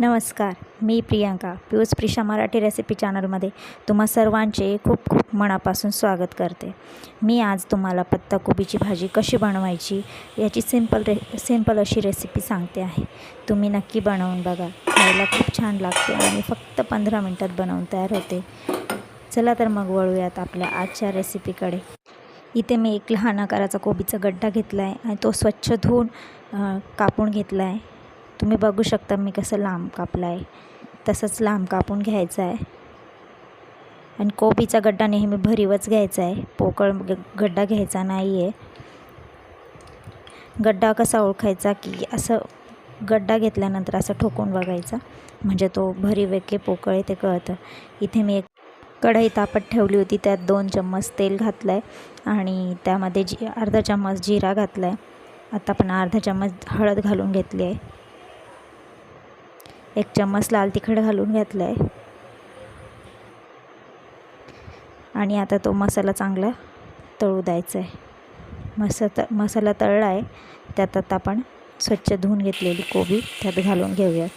नमस्कार मी प्रियांका पियूष प्रिशा मराठी रेसिपी चॅनलमध्ये तुम्हा सर्वांचे खूप खूप मनापासून स्वागत करते. मी आज तुम्हाला पत्ताकोबीची भाजी कशी बनवायची याची सिंपल रे सिंपल अशी रेसिपी सांगते आहे. तुम्ही नक्की बनवून बघा. खायला खूप छान लागते आणि फक्त पंधरा मिनटात बनवून तयार होते. चला तर मग वळूयात आपल्या आजच्या रेसिपीकडे. इथे मी एक लहान आकाराचा कोबीचा गड्डा घेतला आहे आणि तो स्वच्छ धुवून कापून घेतला आहे तुम्ही बघू शकता मी कसं लांब कापला आहे तसंच लांब कापून घ्यायचं आहे आणि कोबीचा गड्डा नेहमी भरीवच घ्यायचा आहे पोकळ गड्डा घ्यायचा नाही आहे गड्डा कसा ओळखायचा की असं गड्डा घेतल्यानंतर असं ठोकून बघायचा. म्हणजे तो भरीव आहे की पोकळ आहे ते कळतं. इथे मी एक कढई तापत ठेवली होती. त्यात दोन चम्मच तेल घातलं आहे आणि त्यामध्ये जी अर्धा चम्मच जिरा घातला आहे आता आपण अर्धा चम्मच हळद घालून घेतली आहे एक चम्मच लाल तिखट घालून घेतलं आहे आणि आता तो मसाला चांगला तळू द्यायचा आहे मसा त मसाला तळला आहे त्यात आता आपण स्वच्छ धुवून घेतलेली कोबी त्यात घालून घेऊयात.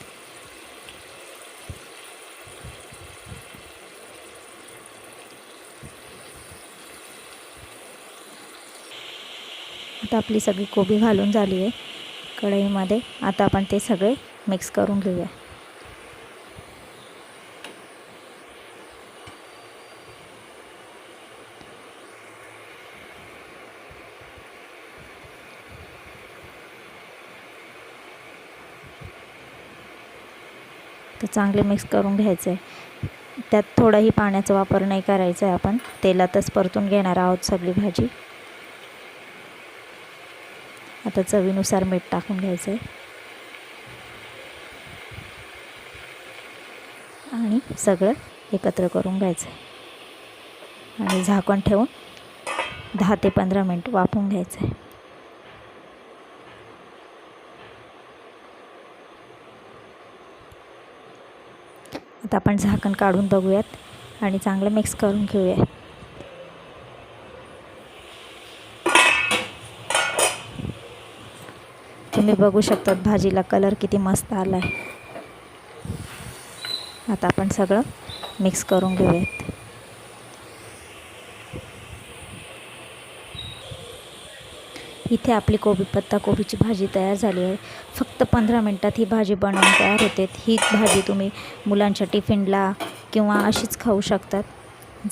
आता आपली सगळी कोबी घालून झाली आहे कढईमध्ये आता आपण ते सगळे मिक्स करून घेऊया. तर चांगले मिक्स करून घ्यायचं. आहे त्यात थोडाही पाण्याचा वापर नाही करायचा आहे आपण. तेलातच परतून घेणार आहोत सगळी भाजी. आता चवीनुसार मीठ टाकून घ्यायचं आहे आणि सगळं एकत्र करून घ्यायचं आहे आणि झाकण ठेवून दहा ते पंधरा मिनट वाफवून घ्यायचं आहे आता आपण झाकण काढून बघूयात आणि चांगलं मिक्स करून घेऊया. तुम्ही बघू शकता भाजीला कलर किती मस्त आला आहे आता आपण सगळं मिक्स करून घेऊयात. इथे आपली कोबी पत्ता कोबीची भाजी तयार झाली आहे. फक्त पंधरा मिनटात ही भाजी बनवून तयार होते. ही भाजी तुम्ही मुलांच्या टिफिनला किंवा अशीच खाऊ शकतात.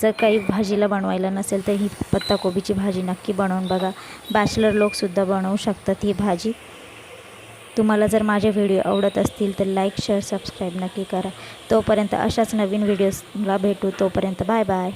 जर काही भाजीला बनवायला नसेल तर ही पत्ताकोबीची भाजी नक्की बनवून बघा. बॅचलर लोकसुद्धा बनवू शकतात ही भाजी. तुम्हाला जर माझे व्हिडिओ आवडत असतील तर लाईक शेअर सबस्क्राईब नक्की करा. तोपर्यंत अशाच नवीन व्हिडिओजला भेटू. तोपर्यंत बाय बाय.